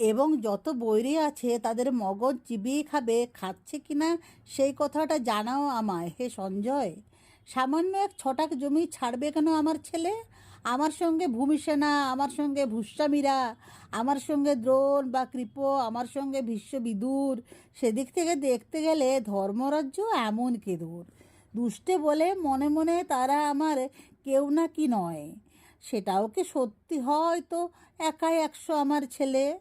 এবং যত বৈরী আছে তাদের মগজ চিবিয়ে খাবে, খাচ্ছে কিনা সেই কথাটা জানাও আমায়, হে সঞ্জয়। সামান্য এক ছটাক জমি ছাড়বে কেন আমার ছেলে? আমার সঙ্গে ভূমিসেনা আমার সঙ্গে ভূস্বামীরা, আমার সঙ্গে দ্রোণ বা কৃপ, আমার সঙ্গে বিশ্ববিদুর সেদিক থেকে দেখতে গেলে ধর্মরাজ্য এমন কেদুর। দুষ্টে বলে মনে মনে তারা আমার কেউ না কি নয়। সেটাও কি সত্যি হয় তো একাই একশো আমার ছেলে?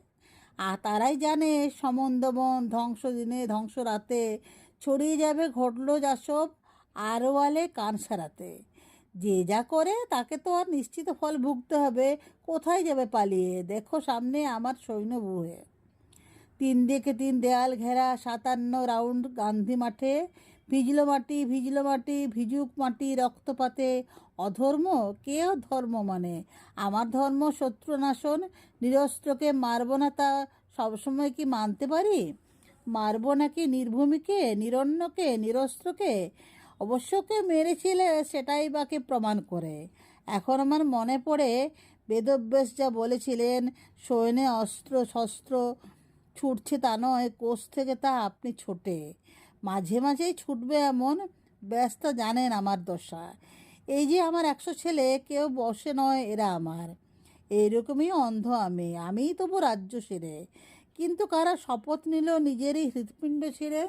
আর তারাই জানে সমন্দবন ধ্বংস দিনে ধ্বংস রাতে ছড়িয়ে যাবে, ঘটলো যা সব আরওয়ালে কান সারাতে। যে যা করে, তাকে তো আর নিশ্চিত ফল ভুগতে হবে। কোথায় যাবে পালিয়ে? দেখো সামনে আমার সৈন্য বুহে। তিন দিকে তিন দেয়াল ঘেরা সাতান্ন রাউন্ড গান্ধী মাঠে ভিজলো মাটি ভিজলো মাটি, ভিজুক মাটি, রক্তপাতে। অধর্ম? কে ধর্ম মানে? আমার ধর্ম শত্রুনাশন, নিরস্ত্রকে মারব না তা সবসময় কি মানতে পারি? মারব নাকি নির্ভূমিকে নিরন্নকে নিরস্ত্রকে? অবশ্যকে মেরেছিলে, সেটাই বাকে প্রমাণ করে। এখন আমার মনে পড়ে, বেদব্যাস যা বলেছিলেন সৈন্যে অস্ত্র, শস্ত্র, ছুটছে তা নয়, কোষ থেকে তা আপনি ছোটে। মাঝে মাঝেই ছুটবে এমন ব্যস্ত জানেন আমার দশা। এই যে আমার একশো ছেলে, কেউ বসে নয় এরা আমার। এইরকমই অন্ধ আমি, আমিই তবু রাজ্য সেরে। কিন্তু কারা শপথ নিল নিজেরই হৃৎপিণ্ড ছেড়ে